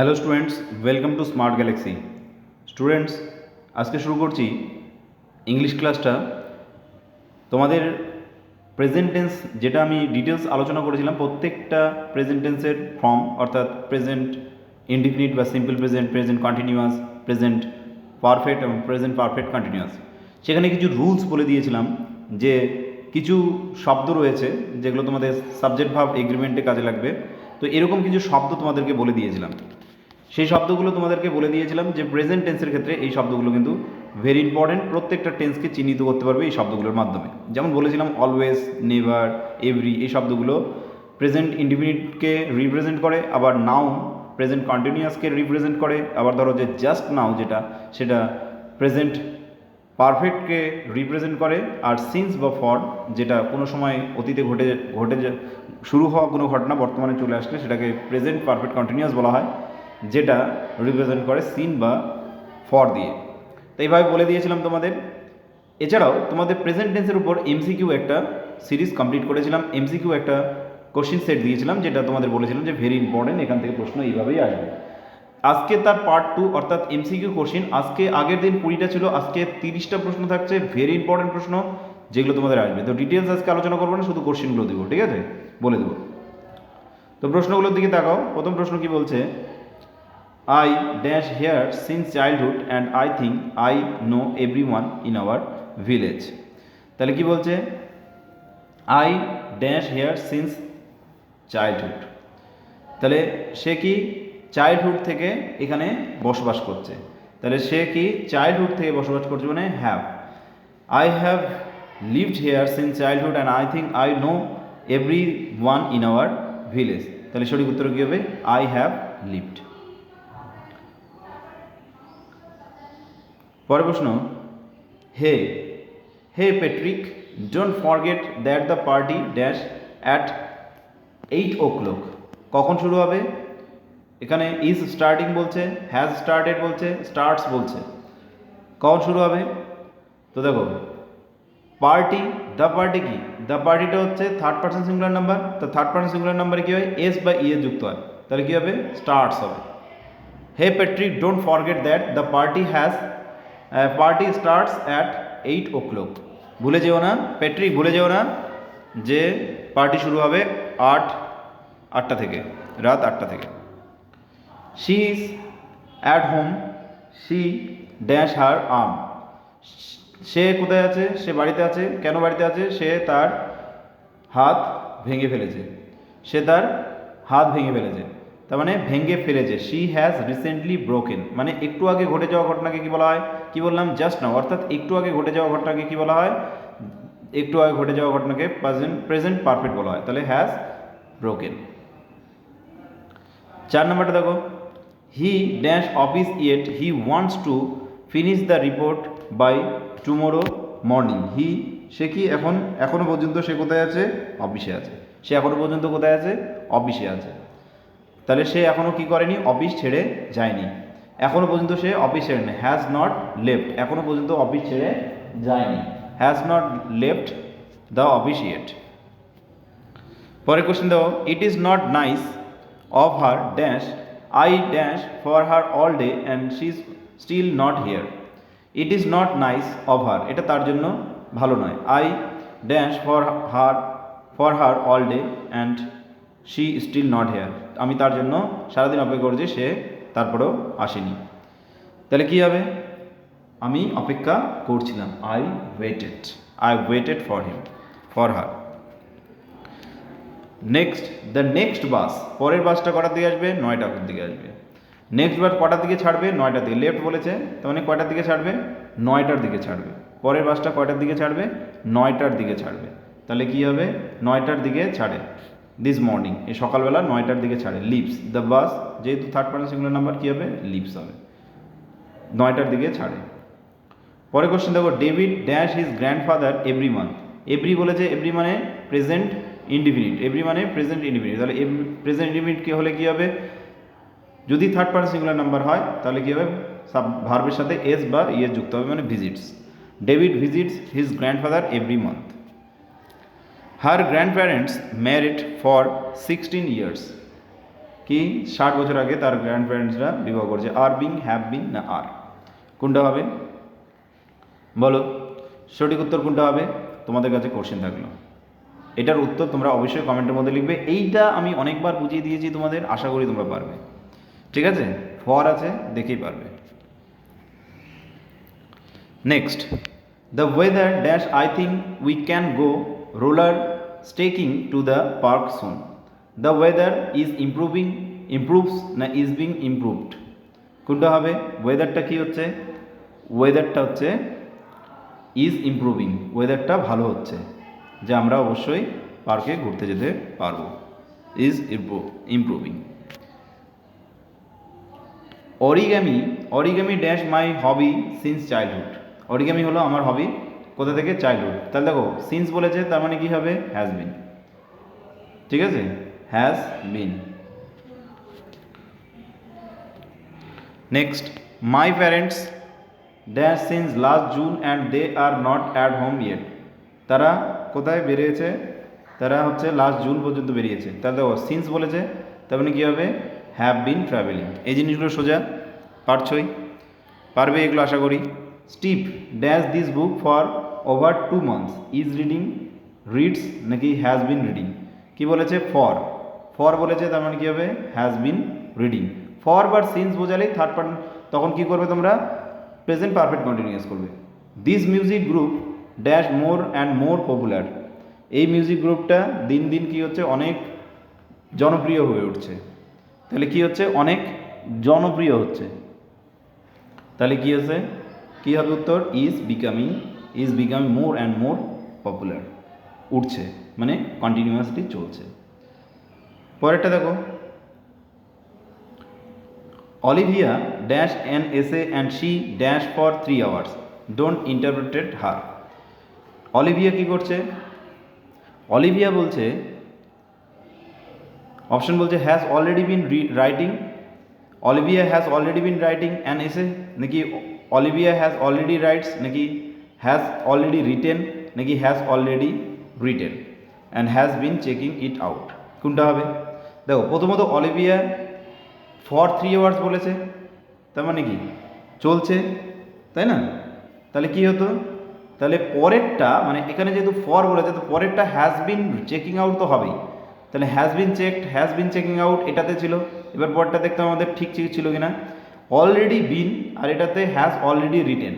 Hello students welcome to smart galaxy students আজকে শুরু করছি ইংলিশ ক্লাসটা তোমাদের প্রেজেন্ট টেন্স যেটা আমি ডিটেলস আলোচনা করেছিলাম, প্রত্যেকটা প্রেজেন্ট টেন্সের ফর্ম অর্থাৎ প্রেজেন্ট ইনডিফিনিট বা simple present present continuous present perfect এবং প্রেজেন্ট পারফেক্ট কন্টিনিউয়াস সেখানে কিছু রুলস বলে দিয়েছিলাম, যে কিছু শব্দ রয়েছে, যেগুলো তোমাদের সাবজেক্ট ভাব এগ্রিমেন্টে কাজে লাগবে। তো এরকম কিছু শব্দ তোমাদেরকে বলে দিয়েছিলাম। সেই শব্দগুলো তোমাদেরকে বলে দিয়েছিলাম যে প্রেজেন্ট টেন্সের ক্ষেত্রে এই শব্দগুলো কিন্তু ভেরি ইম্পর্টেন্ট প্রত্যেকটা টেন্সকে চিহ্নিত করতে পারবে এই শব্দগুলোর মাধ্যমে। যেমন বলেছিলাম অলওয়েজ নেভার এভরি এই শব্দগুলো প্রেজেন্ট ইন্ডিফিনিটকে রিপ্রেজেন্ট করে, আবার নাও প্রেজেন্ট কন্টিনিউয়াসকে রিপ্রেজেন্ট করে, আবার ধরো যে জাস্ট নাও যেটা, সেটা প্রেজেন্ট পারফেক্টকে রিপ্রেজেন্ট করে, আর সিন্স বা ফর যেটা কোনো সময় অতীতে ঘটে ঘটে শুরু হওয়া কোনো ঘটনা বর্তমানে চলে আসলে সেটাকে প্রেজেন্ট পারফেক্ট কন্টিনিউয়াস বলা হয়। যেটা রিপ্রেজেন্ট করে সিন বা ফর দিয়ে। তো এইভাবে বলে দিয়েছিলাম তোমাদের। এছাড়াও তোমাদের প্রেজেন্ট টেন্সের উপর এমসিকিউ একটা সিরিজ কমপ্লিট করেছিলাম। এমসিকিউ একটা কোশ্চিন সেট দিয়েছিলাম, যেটা তোমাদের বলেছিলাম যে ভেরি ইম্পর্টেন্ট এখান থেকে প্রশ্ন এইভাবেই আসবে। আজকে তার পার্ট টু অর্থাৎ এমসিকিউ কোশ্চিন আজকে আগের দিন কুড়িটা ছিল, আজকে তিরিশটা প্রশ্ন থাকছে ভেরি ইম্পর্টেন্ট প্রশ্ন, যেগুলো তোমাদের আসবে। তো ডিটেলস আজকে আলোচনা করব না, শুধু কোশ্চিনগুলো দেবো, ঠিক আছে? বলে দেবো। তো প্রশ্নগুলোর দিকে তাকাও। প্রথম প্রশ্ন কি বলছে? I dash here since childhood and I think I know everyone in our village তাহলে কি বলছে? I dash here since childhood তাহলে সে কি চাইল্ডহুড থেকে এখানে বসবাস করছে? তাহলে সে কি চাইল্ডহুড থেকে বসবাস করছে মানে have I have lived here since childhood and I think I know everyone in our village তাহলে সঠিক উত্তর কী হবে? আই হ্যাভ লিভড পরের প্রশ্ন, hey hey Patrick don't forget that the party dash at eight o'clock কখন শুরু হবে? এখানে ইজ স্টার্টিং বলছে হ্যাজ স্টার্টেড বলছে স্টার্টস বলছে। কখন শুরু হবে? তো দেখো পার্টি দ্য পার্টি কি? দ্য পার্টিটা হচ্ছে থার্ড পার্সন সিঙ্গুলার নাম্বার তো থার্ড পার্সন সিঙ্গুলার নাম্বারে কী হয়? এস বা ইয়ে যুক্ত হয়। তাহলে কী হবে? স্টার্টস হবে। Hey Patrick don't forget that the party has party starts at eight o'clock ভুলে যেও না পেট্রিক ভুলে যেও না যে পার্টি শুরু হবে আট, আটটা থেকে, রাত আটটা থেকে। She is at home she dash her arm সে কোথায় আছে? সে বাড়িতে আছে? কেন বাড়িতে আছে? সে তার হাত ভেঙে ফেলেছে। সে তার হাত ভেঙে ফেলেছে। তার মানে ভেঙে ফেলেছে। শি হ্যাজ রিসেন্টলি ব্রোকেন মানে একটু আগে ঘটে যাওয়া ঘটনাকে কি বলা হয়? কি বললাম? জাস্ট নাও অর্থাৎ একটু আগে ঘটে যাওয়া ঘটনাকে কি বলা হয়? একটু আগে ঘটে যাওয়া ঘটনাকে প্রেজেন্ট প্রেজেন্ট পারফেক্ট বলা হয়। তাহলে হ্যাজ ব্রোকেন চার নম্বরটা দেখো। He dash office yet he wants to finish the report by tomorrow morning he সে কি এখন এখনও পর্যন্ত সে কোথায় আছে? অফিসে আছে। সে এখনও পর্যন্ত কোথায় আছে? অফিসে আছে। তাহলে সে এখনও কি করেনি? অফিস ছেড়ে যায়নি। এখনও পর্যন্ত সে অফিস ছেড়ে নেই হ্যাজ নট লেফট এখনও পর্যন্ত অফিস ছেড়ে যায়নি। Has not left the office yet পরের কোশ্চেন দেখো। It is not nice of her dash I dash for her all day and she is still not here it is not nice of her এটা তার জন্য ভালো নয়। I dash for her for her all day and she still not here আমি তার জন্য সারাদিন অপেক্ষা করছি সে তারপরেও আসেনি। তাহলে কী হবে? আমি অপেক্ষা করছিলাম। I waited I waited for him for her next the next bus পরের বাসটা কটার দিকে আসবে? নয়টার দিকে আসবে। নেক্সট বাস কটার দিকে ছাড়বে? নয়টার দিকে। লেফট বলেছে, তার মানে কয়টার দিকে ছাড়বে? নয়টার দিকে ছাড়বে। পরের বাসটা কয়টার দিকে ছাড়বে? নয়টার দিকে ছাড়বে। তাহলে কি হবে? নয়টার দিকে ছাড়ে। দিস মর্নিং এই সকালবেলা নয়টার দিকে ছাড়ে। লিভস দ্য বাস যেহেতু থার্ড পার্সন সিঙ্গুলার নাম্বার কী হবে? লিভস হবে। নয়টার দিকে ছাড়ে। পরে কোশ্চেন দেখো David dash his grandfather every month every বলেছে এভরি মানে প্রেজেন্ট ইন্ডিফিনিট এভরি মানে প্রেজেন্ট ইন্ডিফিনিট তাহলে প্রেজেন্ট ইন্ডিফিনিট কী হলে কী হবে? যদি থার্ড পার্সন সিঙ্গুলার নাম্বার হয়, তাহলে কী হবে? সাব ভার্বের সাথে এস বা ইয়ে যুক্ত হবে মানে visits David visits his grandfather every month her grandparents married for sixteen years কি? ষাট বছর আগে তার গ্র্যান্ড প্যারেন্টসরা বিবাহ করছে। আর বিং হ্যাভ বিং না আর কোনটা হবে? বলো। সঠিক উত্তর কোনটা হবে? তোমাদের কাছে কোশ্চেন থাকল। এটার উত্তর তোমরা অবশ্যই কমেন্টের মধ্যে লিখবে। এইটা আমি অনেকবার বুঝিয়ে দিয়েছি তোমাদের। আশা করি তোমরা পারবে। ঠিক আছে? ফর আছে, দেখেই পারবে। Next the weather dash I think we can go roller staking to the park soon the weather is improving improves না ইজ বিং ইমপ্রুভড কোনটা হবে? ওয়েদারটা কি হচ্ছে? ওয়েদারটা হচ্ছে ইজ ইমপ্রুভিং ওয়েদারটা ভালো হচ্ছে, যে আমরা অবশ্যই পার্কে ঘুরতে যেতে পারব। Is improving origami origami dash my hobby since childhood origami হলো আমার হবি কোথা থেকে? চাইল্ডহুড তাহলে দেখো সিন্স বলেছে, তার মানে কি হবে? হ্যাজ বিন ঠিক আছে? Has been next my parents dash since last June and they are not at home yet তারা কোথায় বেরিয়েছে? তারা হচ্ছে লাস্ট জুন পর্যন্ত বেরিয়েছে। তাহলে দেখো সিন্স বলেছে, তার মানে কী হবে? হ্যাভ বিন ট্রাভেলিং এই জিনিসগুলো সোজা পারছই পারবে এগুলো আশা করি? Steve dash this book for over two months is reading reads নাকি হ্যাজ বিন রিডিং কি বলেছে? ফর ফর বলেছে, তার মানে কী হবে? Has been reading for but since বোঝালেই third part তখন কী করবে তোমরা? প্রেজেন্ট পারফেক্ট কন্টিনিউয়াস করবে। This music group dash more and more popular এই মিউজিক গ্রুপটা দিন দিন কি হচ্ছে? অনেক জনপ্রিয় হয়ে উঠছে। তাহলে কি হচ্ছে? অনেক জনপ্রিয় হচ্ছে। তাহলে কি হচ্ছে? কী হবে উত্তর? Is becoming is becoming more and more popular উঠছে। মানে কন্টিনিউয়াসলি চলছে। পরেরটা দেখো। Olivia dash an essay and she dash for three hours. Don't interpreted her. Olivia কি করছে? অলিভিয়া বলছে, অপশন বলছে has already been writing Olivia has already been writing an essay নাকি অলিভিয়া হ্যাজ অলরেডি রাইটস নাকি has already written নাকি has already written and has been checking it out কোনটা হবে? দেখো, প্রথমত অলিভিয়া ফর থ্রি আওয়ার্স বলেছে, তার মানে কি? চলছে, তাই না? তাহলে কি হতো? তাহলে পরেরটা মানে এখানে যেহেতু ফর বলেছে, তো পরেরটা হ্যাজ বিন চেকিং আউট তো হবেই। তাহলে has been checked has been checking out এটাতে ছিল। এবার পরটা দেখতে আমাদের ঠিক ছিল কিনা। অলরেডি বিন আর এটাতে has already written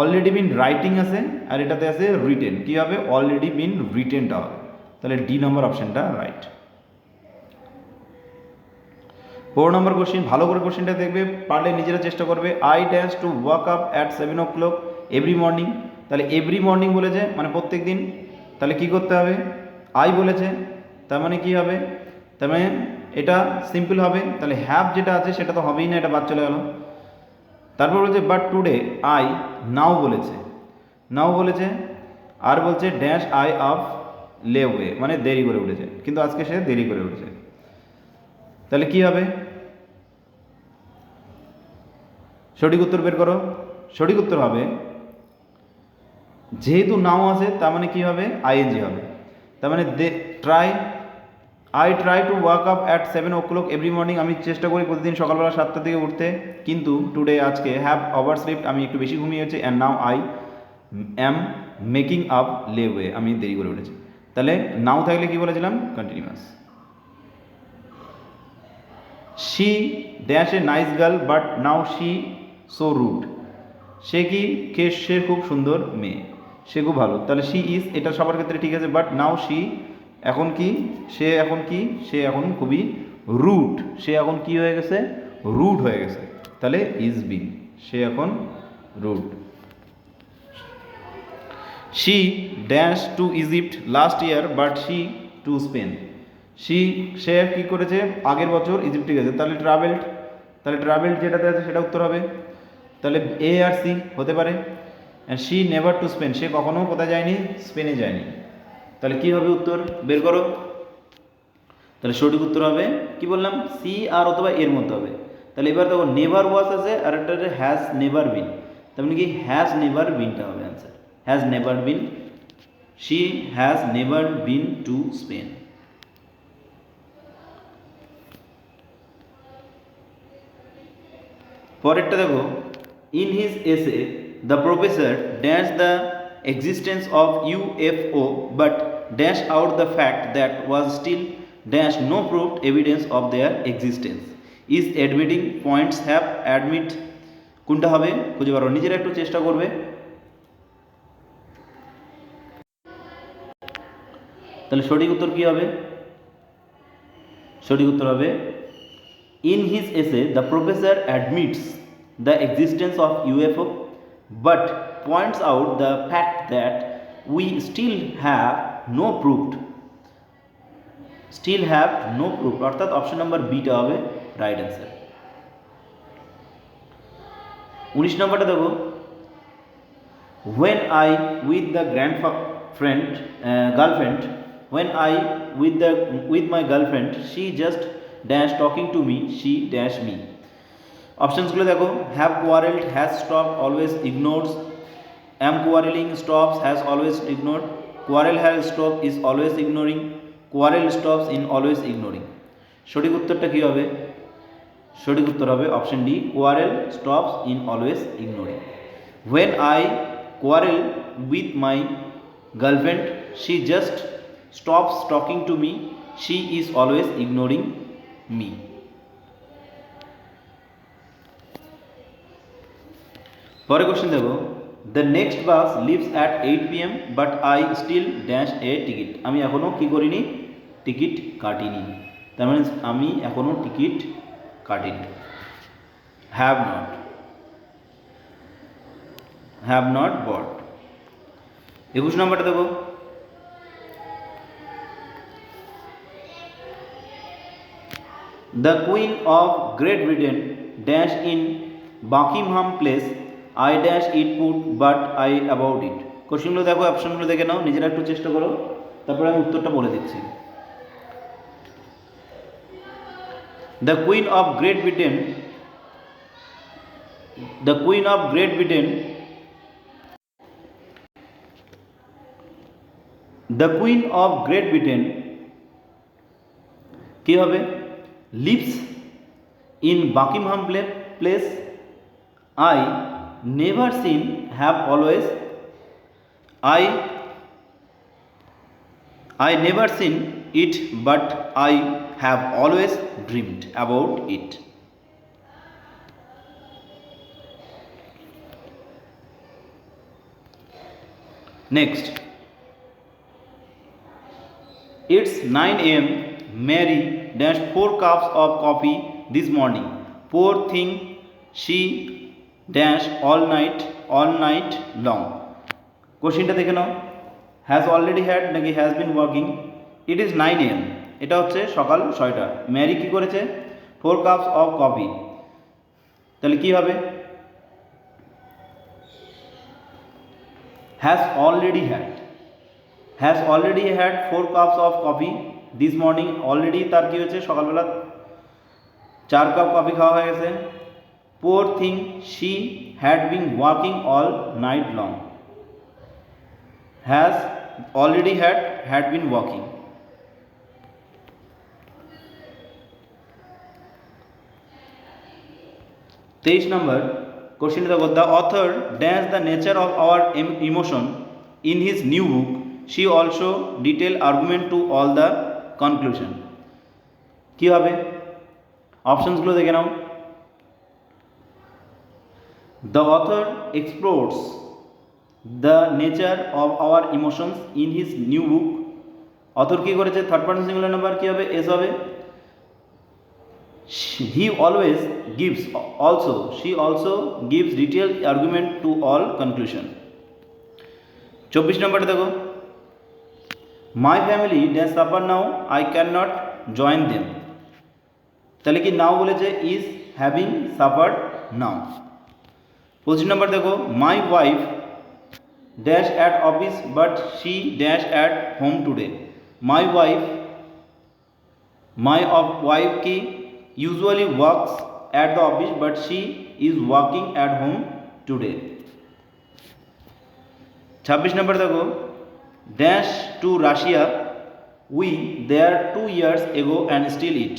already been writing আছে, আর এটাতে আছে রিটেন কী হবে? অলরেডি বিন রিটেনটা হবে। তাহলে ডি নম্বর অপশানটা রাইট পনেরো নম্বর কোশ্চেন ভালো করে কোশ্চেনটা দেখবে, পারলে নিজেরা চেষ্টা করবে। I dance to walk up at seven o'clock every morning তাহলে এভরি মর্নিং বলেছে মানে প্রত্যেক দিন। তাহলে কি করতে হবে? আই বলেছে, তার মানে কি হবে? তার মানে এটা সিম্পল হবে। তাহলে হ্যাভ যেটা আছে, সেটা তো হবেই না, এটা বাদ চলে গেল। তারপর বলছে বাট টুডে আই নাও বলেছে। নাও বলেছে, আর বলছে ড্যাশ আই অফ লেওয়ে মানে দেরি করে উঠেছে। কিন্তু আজকে সে দেরি করে উঠেছে। তাহলে কি হবে? সঠিক উত্তর বের করো। সঠিক উত্তর হবে, যেহেতু নাও আছে, তার মানে কি হবে? আইএনজি হবে। তার মানে they try I try to walk up at seven o'clock every morning আমি চেষ্টা করি প্রতিদিন সকালবেলা সাতটা থেকে উঠতে, কিন্তু টুডে আজকে হ্যাভ ওভার স্লিপ্ট আমি একটু বেশি ঘুমিয়েছি and now I am making up lay way আমি দেরি করে উঠেছি। তাহলে নাও থাকলে কি বলেছিলাম? Continuous she dash a nice girl but now she so rude সে কি? কে? সে খুব সুন্দর মেয়ে। সে খুব ভালো। তাহলে শি ইজ এটা সবার ক্ষেত্রে ঠিক আছে বাট নাও শি এখন কি? সে এখন কি? সে এখন খুবই রুট সে এখন কি হয়ে গেছে? রুট হয়ে গেছে। তাহলে ইজ বিং সে এখন rude she dash to Egypt last year but she to Spain she সে কী করেছে? আগের বছর ইজিপ্টে গেছে। তাহলে ট্রাভেলড তাহলে ট্রাভেলড যেটাতে আছে সেটা উত্তর হবে। তাহলে এ আর সি হতে পারে। শি নেভার টু স্পেন সে কখনো কোথায় যায়নি? স্পেনে যায়নি। তাহলে কী হবে উত্তর? বের করো। তাহলে সঠিক উত্তর হবে, কি বললাম? সি আর অথবা এর মধ্যে হবে। তাহলে এবার দেখো নেভার ওয়াস আছে, আর একটা হ্যাজ নেভার বিন তার মানে কি? হ্যাজ নেভার বিনটা হবে answer has never been she has never been to Spain পরেরটা দেখো। In his essay the professor dash the existence of UFO but dash out the fact that was still dash no proved evidence of their existence is admitting points have admit কোনটা হবে? খুঁজে পারো নিজেরা একটু চেষ্টা করবে। তাহলে সঠিক উত্তর কী হবে? সঠিক উত্তর হবে in his essay the professor admits the existence of UFO but points out the fact that we still have no proved still have no proof অর্থাৎ অপশন নাম্বার বিটা হবে রাইট অ্যান্সার উনিশ নম্বরটা দেখো। When I with the grandfriend uh, girlfriend when I with the with my girlfriend she just dash talking to me she dash me অপশানসগুলো দেখো have quarrelled has stop always ignores am quarrelling stops has always ignored quarrel has stop is always ignoring quarrel stops in always ignoring সঠিক উত্তরটা কী হবে? সঠিক উত্তর হবে option D quarrel stops in always ignoring when I quarrel with my girlfriend she just stops talking to me she is always ignoring. Me. পরে question দেখো the next bus leaves at eight P M but I still dash a ticket আমি এখনও কী করিনি? Ticket কাটিনি। তার মানে আমি এখনও ticket কাটিনি। Have not have not bought একুশ নম্বরটা দেবো the queen of Great Britain dash in Buckingham place I dash it put but I about it কোশ্চেনগুলো দেখো অপশনগুলো দেখে নাও, নিজেরা একটু চেষ্টা করো। তারপরে আমি উত্তরটা বলে দিচ্ছি। The queen of Great Britain the queen of Great Britain the queen of Great Britain কী হবে? Lives in Buckingham place. I never seen have always. I I never seen it, but I have always dreamed about it. Next. It's 9 am. Mary dashed four cups of coffee this morning. Poor thing, she dashed all night, all night long. কোশ্চিনটা দেখে নাও। Has already had নাকি has been working it is nine M এটা হচ্ছে সকাল ছয়টা। Mary কী করেছে? ফোর কাপস অফ কফি তাহলে কী হবে? Has already had has already had four cups of coffee this morning already তার কী হয়েছে? সকালবেলা চার কাপ কফি খাওয়া হয়ে গেছে। Poor thing she had been working all night long has already had had been working তেইশ নম্বর কোশ্চেন দেখো the author dance the nature of our emotion in his new book she also detail argument to all the conclusion. কি হবে? অপশনসগুলো দেখে নাও। The author explores the nature of our emotions in his new book author কী করেছে? Third person singular number কী হবে? S হবে। He always gives also she also gives detail argument to all conclusion চব্বিশ নম্বরটা দেখো। My family dance suffer now I can not join them তাহলে কি now বলেছে ইজ হ্যাভিং সাফার নাও পঁচিশ নম্বর দেখো my wife dash at office but she dash at home today my wife my wife কি usually works at the office but she is working at home today ছাব্বিশ নম্বর দেখো dash to Russia we there two years ago and still it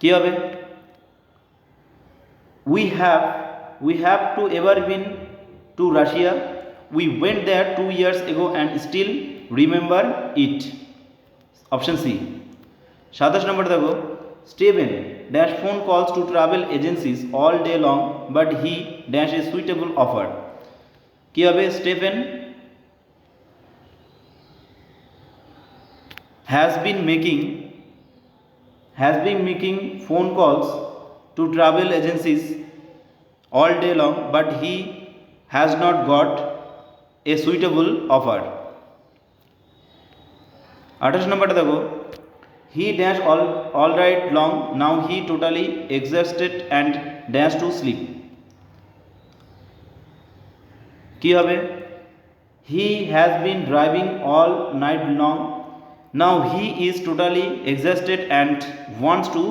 কী হবে? We have we have to ever been to Russia we went there two years ago and still remember it option C সাতাশ নম্বর দেখো। Steven dash phone calls to travel agencies all day long but he dash a suitable offer কি হবে, Stephen? Has been making has been making phone calls to travel agencies all day long but he has not got a suitable offer আঠাশ নম্বরটা দেখো। He dash all all right long now he totally exhausted and dash to sleep কী হবে? He has been driving all night long now he is totally exhausted and wants to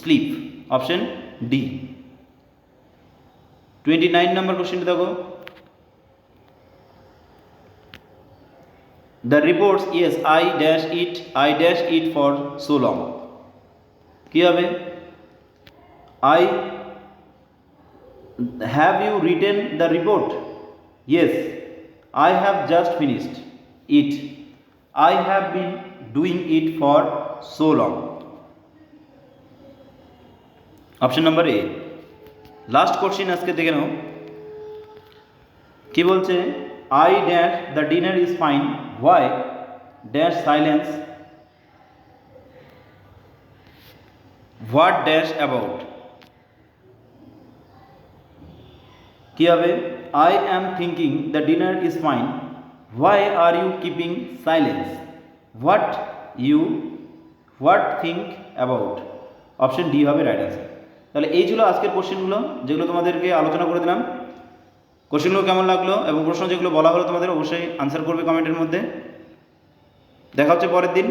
sleep option D twenty nine নম্বর কোশ্চেনটা দেখো। The reports yes I dash it I dash it for so long কী হবে? I have you written the report yes I have just finished it. I have been doing it for so long. Option number A last question আজকে দেখে নাও। কি বলছে? I dash the dinner is fine why dash silence what dash about কি হবে? I am thinking the dinner is fine why are you keeping silence what you what think about option D হবে right answer তাহলে এই ছিল আজকের কোশ্চেনগুলো, যেগুলো তোমাদেরকে আলোচনা করে দিলাম। কোশ্চেনগুলো কেমন লাগল এবং প্রশ্ন যেগুলো বলা হলো তোমাদের অবশ্যই আনসার করবে কমেন্টের মধ্যে। দেখা হচ্ছে পরের দিন।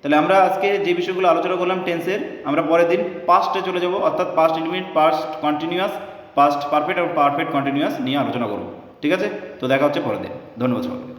তাহলে আমরা আজকে যে বিষয়গুলো আলোচনা করলাম টেন্সের আমরা পরের দিন পাস্টে চলে যাব, অর্থাৎ পাস্ট ইনমিট পাস্ট কন্টিনিউয়াস পাস্ট পারফেক্ট এবং পারফেক্ট কন্টিনিউয়াস নিয়ে আলোচনা করব। ঠিক আছে? তো দেখা হচ্ছে পরের দিন। ধন্যবাদ সবাইকে।